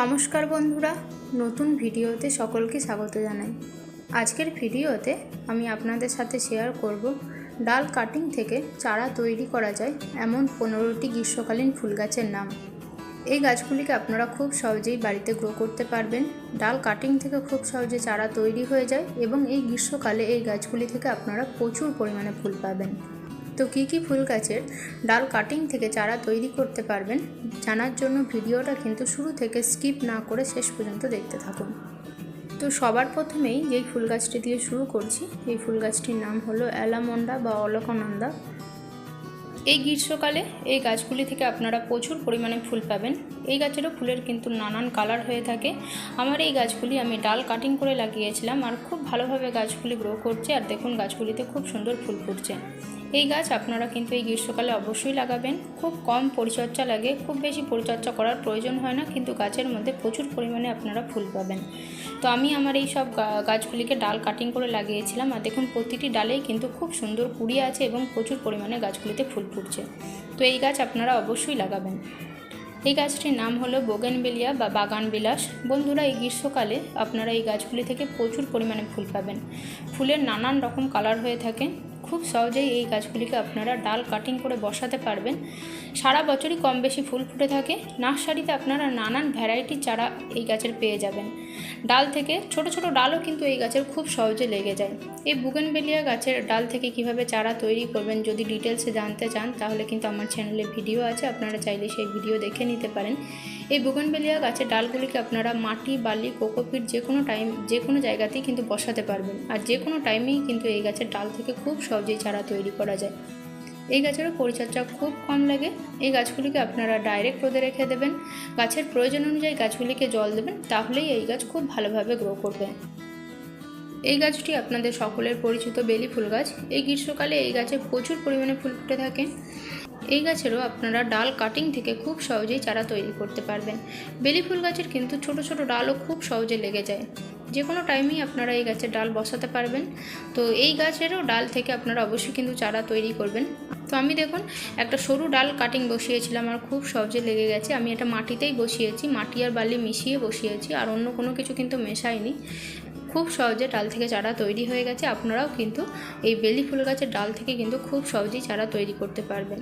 নমস্কার বন্ধুরা, নতুন ভিডিওতে সকলকে স্বাগত জানাই। আজকের ভিডিওতে আমি আপনাদের সাথে শেয়ার করব ডাল কাটিং থেকে চারা তৈরি করা যায় এমন পনেরোটি গ্রীষ্মকালীন ফুল গাছের নাম। এই গাছগুলিকে আপনারা খুব সহজেই বাড়িতে গ্রো করতে পারবেন। ডাল কাটিং থেকে খুব সহজে চারা তৈরি হয়ে যায় এবং এই গ্রীষ্মকালে এই গাছগুলি থেকে আপনারা প্রচুর পরিমাণে ফুল পাবেন। তো কী কী ফুল গাছের ডাল কাটিং থেকে চারা তৈরি করতে পারবেন জানার জন্য ভিডিওটা কিন্তু শুরু থেকে স্কিপ না করে শেষ পর্যন্ত দেখতে থাকুন। তো সবার প্রথমেই যেই ফুল গাছটি দিয়ে শুরু করছি, এই ফুল গাছটির নাম হলো অ্যালামন্ডা বা অলকানন্দা। এই গ্রীষ্মকালে এই গাছগুলি থেকে আপনারা প্রচুর পরিমাণে ফুল পাবেন। এই গাছেরও ফুলের কিন্তু নানান কালার হয়ে থাকে। আমার এই গাছগুলি আমি ডাল কাটিং করে লাগিয়েছিলাম আর খুব ভালোভাবে গাছগুলি গ্রো করছে আর দেখুন গাছগুলিতে খুব সুন্দর ফুল ফুটছে। এই গাছ আপনারা কিন্তু এই গ্রীষ্মকালে অবশ্যই লাগাবেন। খুব কম পরিচর্যা লাগে, খুব বেশি পরিচর্যা করার প্রয়োজন হয় না, কিন্তু গাছের মধ্যে প্রচুর পরিমাণে আপনারা ফুল পাবেন। তো আমি আমার এই সব গাছগুলিকে ডাল কাটিং করে লাগিয়েছিলাম আর দেখুন প্রতিটি ডালেই কিন্তু খুব সুন্দর কুড়ি আছে এবং প্রচুর পরিমাণে গাছগুলিতে ফুল ফুটছে তো এই গাছ আপনারা অবশ্যই লাগাবেন। এই গাছটির নাম হলো বোগেনবেলিয়া বা বাগান বিলাস বন্ধুরা, এই গ্রীষ্মকালে আপনারা এই গাছগুলি থেকে প্রচুর পরিমাণে ফুল পাবেন। ফুলের নানান রকম কালার হয়ে থাকে। খুব সহজেই এই গাছগুলিকে আপনারা ডাল কাটিং করে বসাতে পারবেন। সারা বছরই কম বেশি ফুল ফুটে থাকে। নার্সারিতে আপনারা নানান ভ্যারাইটির চারা এই গাছের পেয়ে যাবেন। ডাল থেকে ছোট ছোট ডালও কিন্তু এই গাছের খুব সহজে লেগে যায়। এই বুগেনবেলিয়া গাছের ডাল থেকে কীভাবে চারা তৈরি করবেন যদি ডিটেলসে জানতে চান, তাহলে কিন্তু আমার চ্যানেলে ভিডিও আছে। আপনারা চাইলে সেই ভিডিও দেখে নিতে পারেন। এই বুগেনবেলিয়া গাছের ডালগুলিকে আপনারা মাটি, বালি, কোকোপিট যে কোনো টাইম যে কোনো জায়গাতেই কিন্তু বসাতে পারবেন। আর যে কোনো টাইমেই কিন্তু এই গাছের ডাল থেকে খুব সহজেই চারা তৈরি করা যায়। এই গাছেরও পরিচর্যা খুব কম লাগে। এই গাছগুলিকে আপনারা ডাইরেক্ট রোদে রেখে দেবেন। গাছের প্রয়োজন অনুযায়ী গাছগুলিকে জল দেবেন, তাহলেই এই গাছ খুব ভালোভাবে গ্রো করবে। এই গাছটি আপনাদের সকলের পরিচিত বেলি ফুল গাছ। এই গ্রীষ্মকালে এই গাছে প্রচুর পরিমাণে ফুল ফুটে থাকে। এই গাছেরও আপনারা ডাল কাটিং থেকে খুব সহজেই চারা তৈরি করতে পারবেন। বেলি ফুল গাছের কিন্তু ছোট ছোট ডালও খুব সহজে লেগে যায়। যে কোনো টাইমেই আপনারা এই গাছের ডাল বসাতে পারবেন। তো এই গাছেরও ডাল থেকে আপনারা অবশ্যই কিন্তু চারা তৈরি করবেন। তো আমি দেখুন, একটা সরু ডাল কাটিং বসিয়েছিলাম আর খুব সহজে লেগে গেছে। আমি এটা মাটিতেই বসিয়েছি, মাটি আর বালি মিশিয়ে বসিয়েছি, আর অন্য কোনো কিছু কিন্তু মেশাইনি। খুব সহজে ডাল থেকে চারা তৈরি হয়ে গেছে। আপনারাও কিন্তু এই বেলি ফুল গাছের ডাল থেকে কিন্তু খুব সহজেই চারা তৈরি করতে পারবেন।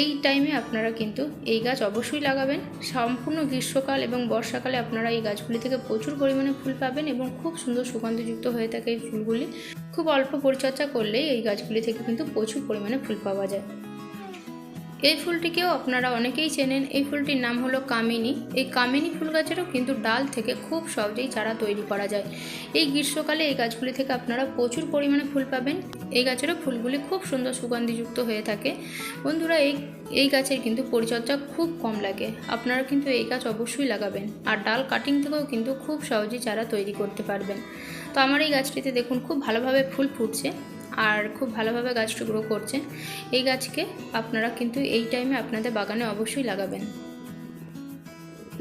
এই টাইমে আপনারা কিন্তু এই গাছ অবশ্যই লাগাবেন। সম্পূর্ণ গ্রীষ্মকাল এবং বর্ষাকালে আপনারা এই গাছগুলি থেকে প্রচুর পরিমাণে ফুল পাবেন এবং খুব সুন্দর সুগন্ধযুক্ত হয়ে থাকে এই ফুলগুলি। খুব অল্প পরিচর্যা করলেই এই গাছগুলি থেকে কিন্তু প্রচুর পরিমাণে ফুল পাওয়া যায়। এই ফুলটিকেও আপনারা অনেকেই চেনেন। এই ফুলটির নাম হলো কামিনী। এই কামিনী ফুল গাছেরও কিন্তু ডাল থেকে খুব সহজেই চারা তৈরি করা যায়। এই গ্রীষ্মকালে এই গাছগুলি থেকে আপনারা প্রচুর পরিমাণে ফুল পাবেন। এই গাছেরও ফুলগুলি খুব সুন্দর সুগন্ধিযুক্ত হয়ে থাকে। বন্ধুরা, এই এই গাছের কিন্তু পরিচর্যা খুব কম লাগে। আপনারা কিন্তু এই গাছ অবশ্যই লাগাবেন। আর ডাল কাটিং থেকেও কিন্তু খুব সহজেই চারা তৈরি করতে পারবেন। তো আমার এই গাছটিতে দেখুন, খুব ভালোভাবে ফুল ফুটছে। আর খুব ভালোভাবে গাছটি গ্রো করছে। এই গাছকে আপনারা কিন্তু এই টাইমে আপনাদের বাগানে অবশ্যই লাগাবেন।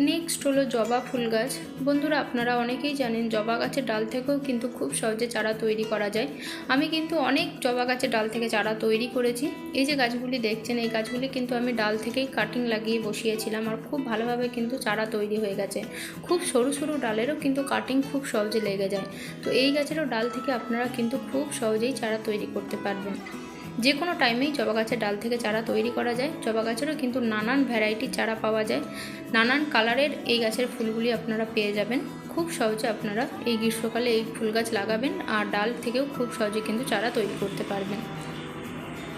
নেক্সট হলো জবা ফুল গাছ। বন্ধুরা, আপনারা অনেকেই জানেন জবা গাছের ডাল থেকেও কিন্তু খুব সহজে চারা তৈরি করা যায়। আমি কিন্তু অনেক জবা গাছের ডাল থেকে চারা তৈরি করেছি। এই যে গাছগুলি দেখছেন, এই গাছগুলি কিন্তু আমি ডাল থেকেই কাটিং লাগিয়ে বসিয়েছিলাম আর খুব ভালোভাবে কিন্তু চারা তৈরি হয়ে গেছে। খুব সরু সরু ডালেরও কিন্তু কাটিং খুব সহজে লেগে যায়। তো এই গাছেরও ডাল থেকে আপনারা কিন্তু খুব সহজেই চারা তৈরি করতে পারবেন। যে কোনো টাইমেই জবা গাছের ডাল থেকে চারা তৈরি করা যায়। জবা গাছেরও কিন্তু নানান ভ্যারাইটির চারা পাওয়া যায়। নানান কালারের এই গাছের ফুলগুলি আপনারা পেয়ে যাবেন। খুব সহজে আপনারা এই গ্রীষ্মকালে এই ফুল গাছ লাগাবেন আর ডাল থেকেও খুব সহজে কিন্তু চারা তৈরি করতে পারবেন।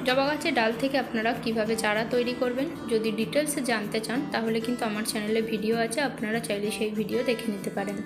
জবা গাছের ডাল থেকে আপনারা কীভাবে চারা তৈরি করবেন যদি ডিটেলসে জানতে চান, তাহলে কিন্তু আমার চ্যানেলে ভিডিও আছে। আপনারা চাইলে সেই ভিডিও দেখে নিতে পারেন।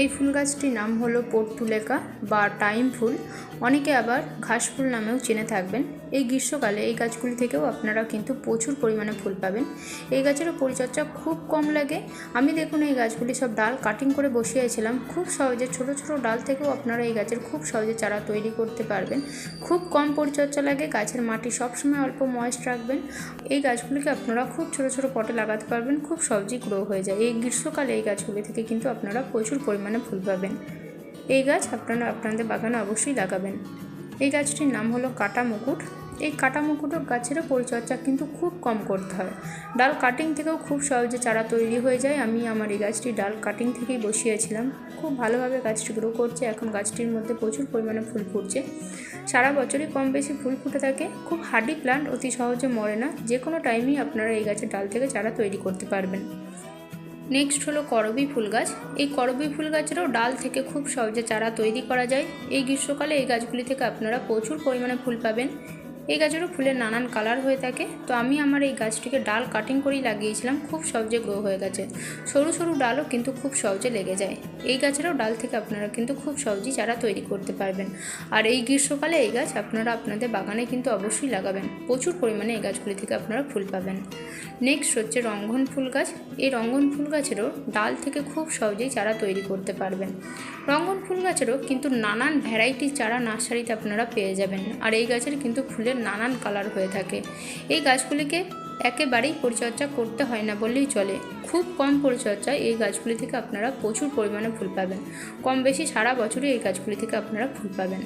এই ফুল গাছটির নাম হলো পর্তুলেকা বা টাইম ফুল। অনেকে আবার ঘাস ফুল নামেও চেনে থাকবেন। এই গ্রীষ্মকালে এই গাছগুলি থেকেও আপনারা কিন্তু প্রচুর পরিমাণে ফুল পাবেন। এই গাছেরও পরিচর্যা খুব কম লাগে। আমি দেখুন এই গাছগুলি সব ডাল কাটিং করে বসিয়েছিলাম। খুব সহজে ছোট ছোট ডাল থেকেও আপনারা এই গাছের খুব সহজে চারা তৈরি করতে পারবেন। খুব কম পরিচর্যা লাগে। গাছের মাটি সবসময় অল্প ময়েস্ট রাখবেন। এই গাছগুলিকে আপনারা খুব ছোট ছোট পটে লাগাতে পারবেন। খুব সহজেই গ্রো হয়ে যায়। এই গ্রীষ্মকালে এই গাছগুলি থেকে কিন্তু আপনারা প্রচুর পরিমাণে ফুল পাবেন। এই গাছ আপনারা আপনাদের বাগানে অবশ্যই লাগাবেন। এই গাছটির নাম হলো কাটা মুকুট। এই কাটা মুকুটো গাছেরও পরিচর্যা কিন্তু খুব কম করতে হয়। ডাল কাটিং থেকেও খুব সহজে চারা তৈরি হয়ে যায়। আমি আমার এই গাছটি ডাল কাটিং থেকেই বসিয়েছিলাম। খুব ভালোভাবে গাছটি গ্রো করছে। এখন গাছটির মধ্যে প্রচুর পরিমাণে ফুল ফুটছে। সারা বছরই কম বেশি ফুল ফুটে থাকে। খুব হার্ডি প্লান্ট অতি সহজে মরে না। যে কোনো টাইমেই আপনারা এই গাছের ডাল থেকে চারা তৈরি করতে পারবেন। নেক্সট হলো করবি ফুল গাছ। এই করবি ফুল গাছেরও ডাল থেকে খুব সহজে চারা তৈরি করা যায়। এই গ্রীষ্মকালে এই গাছগুলি থেকে আপনারা প্রচুর পরিমাণে ফুল পাবেন। এই গাছেরও ফুলের নানান কালার হয়ে থাকে। তো আমি আমার এই গাছটিকে ডাল কাটিং করেই লাগিয়েছিলাম। খুব সহজে গ্রো হয়ে গেছে। সরু সরু ডালও কিন্তু খুব সহজে লেগে যায়। এই গাছেরও ডাল থেকে আপনারা কিন্তু খুব সহজেই চারা তৈরি করতে পারবেন। আর এই গ্রীষ্মকালে এই গাছ আপনারা আপনাদের বাগানে কিন্তু অবশ্যই লাগাবেন। প্রচুর পরিমাণে এই গাছগুলি থেকে আপনারা ফুল পাবেন। নেক্সট হচ্ছে রঙ্গন ফুল গাছ। এই রঙ্গন ফুল গাছেরও ডাল থেকে খুব সহজেই চারা তৈরি করতে পারবেন। রঙ্গন ফুল গাছেরও কিন্তু নানান ভ্যারাইটির চারা নার্সারিতে আপনারা পেয়ে যাবেন। আর এই গাছের কিন্তু ফুলের নানান কালার হয়ে থাকে। এই গাছগুলিকে একেবারেই পরিচর্যা করতে হয় না বললেই চলে। খুব কম পরিচর্যায় এই গাছগুলি থেকে আপনারা প্রচুর পরিমাণে ফুল পাবেন। কম বেশি সারা বছরই এই গাছগুলি থেকে আপনারা ফুল পাবেন।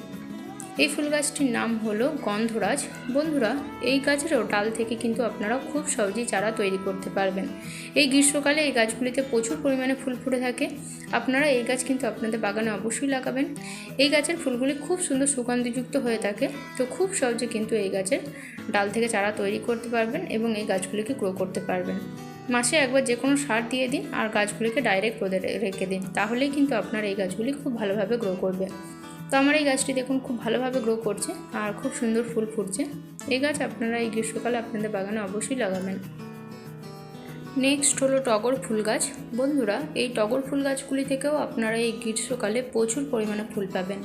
এই ফুল গাছটির নাম হলো গন্ধরাজ। বন্ধুরা, এই গাছেরও ডাল থেকে কিন্তু আপনারা খুব সহজেই চারা তৈরি করতে পারবেন। এই গ্রীষ্মকালে এই গাছগুলিতে প্রচুর পরিমাণে ফুল ফুটে থাকে। আপনারা এই গাছ কিন্তু আপনাদের বাগানে অবশ্যই লাগাবেন। এই গাছের ফুলগুলি খুব সুন্দর সুগন্ধিযুক্ত হয়ে থাকে। তো খুব সহজে কিন্তু এই গাছের ডাল থেকে চারা তৈরি করতে পারবেন এবং এই গাছগুলিকে গ্রো করতে পারবেন। মাসে একবার যে কোনো সার দিয়ে দিন আর গাছগুলিকে ডাইরেক্ট রোদে রেখে দিন। তাহলেই কিন্তু আপনার এই গাছগুলি খুব ভালোভাবে গ্রো করবে। তো আমার এই গাছটি দেখুন খুব ভালোভাবে গ্রো করছে আর খুব সুন্দর ফুল ফুটছে। এই গাছ আপনারা এই গ্রীষ্মকালে আপনাদের বাগানে অবশ্যই লাগাবেন। নেক্সট হলো টগর ফুল গাছ। বন্ধুরা, এই টগর ফুল গাছগুলি থেকেও আপনারা এই গ্রীষ্মকালে প্রচুর পরিমাণে ফুল পাবেন।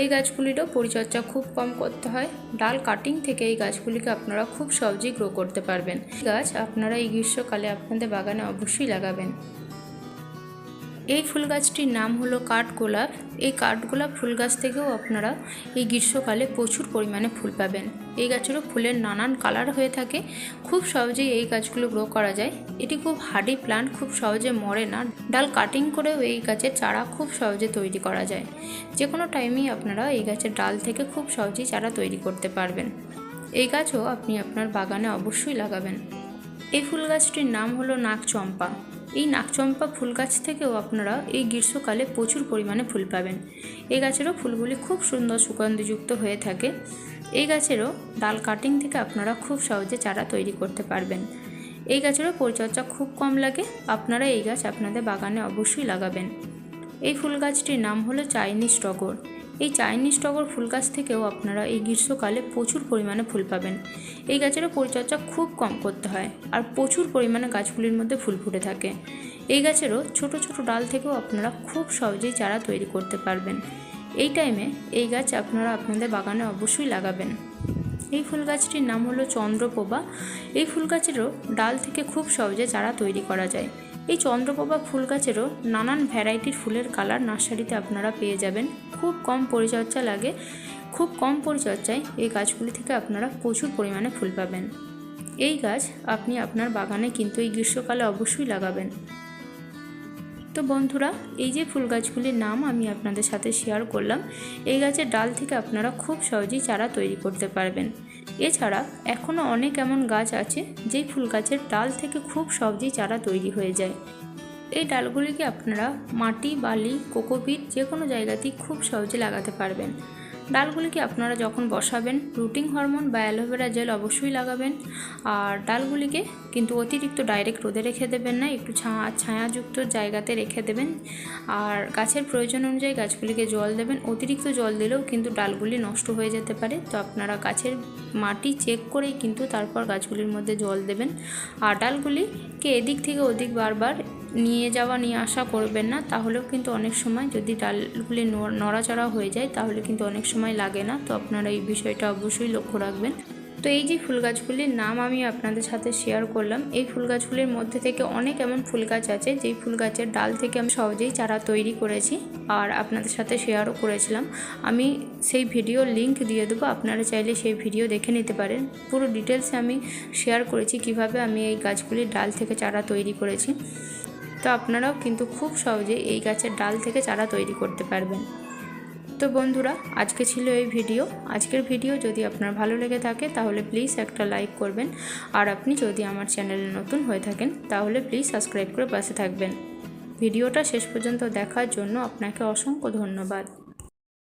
এই গাছগুলিরও পরিচর্যা খুব কম করতে হয়। ডাল কাটিং থেকে এই গাছগুলিকে আপনারা খুব সহজেই গ্রো করতে পারবেন। গাছ আপনারা এই গ্রীষ্মকালে আপনাদের বাগানে অবশ্যই লাগাবেন। এই ফুল গাছটির নাম হলো কাঠগোলাপ। এই কাঠগোলাপ ফুল গাছ থেকেও আপনারা এই গ্রীষ্মকালে প্রচুর পরিমাণে ফুল পাবেন। এই গাছেরও ফুলের নানান কালার হয়ে থাকে। খুব সহজেই এই গাছগুলো গ্রো করা যায়। এটি খুব হার্ডি প্লান্ট, খুব সহজে মরে না। ডাল কাটিং করেও এই গাছের চারা খুব সহজে তৈরি করা যায়। যে কোনো টাইমেই আপনারা এই গাছের ডাল থেকে খুব সহজেই চারা তৈরি করতে পারবেন। এই গাছও আপনি আপনার বাগানে অবশ্যই লাগাবেন। এই ফুল গাছটির নাম হলো নাকচম্পা এই নাকচম্পা ফুল গাছ থেকেও আপনারা এই গ্রীষ্মকালে প্রচুর পরিমাণে ফুল পাবেন। এই গাছেরও ফুলগুলি খুব সুন্দর সুগন্ধিযুক্ত হয়ে থাকে। এই গাছেরও ডাল কাটিং থেকে আপনারা খুব সহজে চারা তৈরি করতে পারবেন। এই গাছেরও পরিচর্যা খুব কম লাগে, আপনারা এই গাছ আপনাদের বাগানে অবশ্যই লাগাবেন। এই ফুল গাছটির নাম হলো চাইনিজ টগর। এই চাইনিজ টগর ফুল গাছ থেকেও আপনারা এই গ্রীষ্মকালে প্রচুর পরিমাণে ফুল পাবেন। এই গাছেরও পরিচর্যা খুব কম করতে হয় আর প্রচুর পরিমাণে গাছগুলির মধ্যে ফুল ফুটে থাকে। এই গাছেরও ছোট ছোট ডাল থেকেও আপনারা খুব সহজেই চারা তৈরি করতে পারবেন। এই টাইমে এই গাছ আপনারা আপনাদের বাগানে অবশ্যই লাগাবেন। এই ফুল গাছটির নাম হলো চন্দ্রপ্রভা। এই ফুল গাছেরও ডাল থেকে খুব সহজে চারা তৈরি করা যায়। এই চন্দ্রপ্রভা ফুল গাছেরও নানান ভ্যারাইটির ফুলের কালার নার্সারিতে আপনারা পেয়ে যাবেন। খুব কম পরিচর্যা লাগে, খুব কম পরিচর্যায় এই গাছগুলি থেকে আপনারা প্রচুর পরিমাণে ফুল পাবেন। এই গাছ আপনি আপনার বাগানে কিন্তু এই গ্রীষ্মকালে অবশ্যই লাগাবেন। তো বন্ধুরা, এই যে ফুল গাছগুলির নাম আমি আপনাদের সাথে শেয়ার করলাম, এই গাছের ডাল থেকে আপনারা খুব সহজেই চারা তৈরি করতে পারবেন। এছাড়া এখনও অনেক এমন গাছ আছে যেই ফুল গাছের ডাল থেকে খুব সহজেই চারা তৈরি হয়ে যায়। এই ডালগুলিকে আপনারা মাটি, বালি, কোকোপিট যে কোনো জায়গাতেই খুব সহজে লাগাতে পারবেন। ডালগুলিকে আপনারা যখন বসাবেন রুটিং হরমোন বা অ্যালোভেরা জেল অবশ্যই লাগাবেন। আর ডালগুলিকে কিন্তু অতিরিক্ত ডাইরেক্ট রোদে রেখে দেবেন না, একটু ছায়া ছায়াযুক্ত জায়গাতে রেখে দেবেন। আর গাছের প্রয়োজন অনুযায়ী গাছগুলিকে জল দেবেন। অতিরিক্ত জল দিলেও কিন্তু ডালগুলি নষ্ট হয়ে যেতে পারে। তো আপনারা গাছের মাটি চেক করেই কিন্তু তারপর গাছগুলির মধ্যে জল দেবেন। আর ডালগুলিকে এদিক থেকে ওদিক বারবার নিয়ে যাওয়া, নিয়ে আসা করবেন না। তাহলেও কিন্তু অনেক সময় যদি ডালগুলি নড়াচড়া হয়ে যায়, তাহলে কিন্তু অনেক সময় লাগে না। তো আপনারা এই বিষয়টা অবশ্যই লক্ষ্য রাখবেন। তো এই যে ফুল গাছগুলির নাম আমি আপনাদের সাথে শেয়ার করলাম। এই ফুল গাছগুলির মধ্যে থেকে অনেক এমন ফুল গাছ আছে, যেই ফুল গাছের ডাল থেকে আমি সহজেই চারা তৈরি করেছি আর আপনাদের সাথে শেয়ারও করেছিলাম। আমি সেই ভিডিও লিংক দিয়ে দেবো, আপনারা চাইলে সেই ভিডিও দেখে নিতে পারেন। পুরো ডিটেলসে আমি শেয়ার করেছি কীভাবে আমি এই গাছগুলির ডাল থেকে চারা তৈরি করেছি। তো আপনারাও কিন্তু খুব সহজে এই গাছের ডাল থেকে চারা তৈরি করতে পারবেন। তো বন্ধুরা, আজকে ছিল এই ভিডিও। আজকের ভিডিও যদি আপনার ভালো লেগে থাকে, তাহলে প্লিজ একটা লাইক করবেন। আর আপনি যদি আমার চ্যানেলে নতুন হয়ে থাকেন, তাহলে প্লিজ সাবস্ক্রাইব করে পাশে থাকবেন। ভিডিওটা শেষ পর্যন্ত দেখার জন্য আপনাকে অসংখ্য ধন্যবাদ।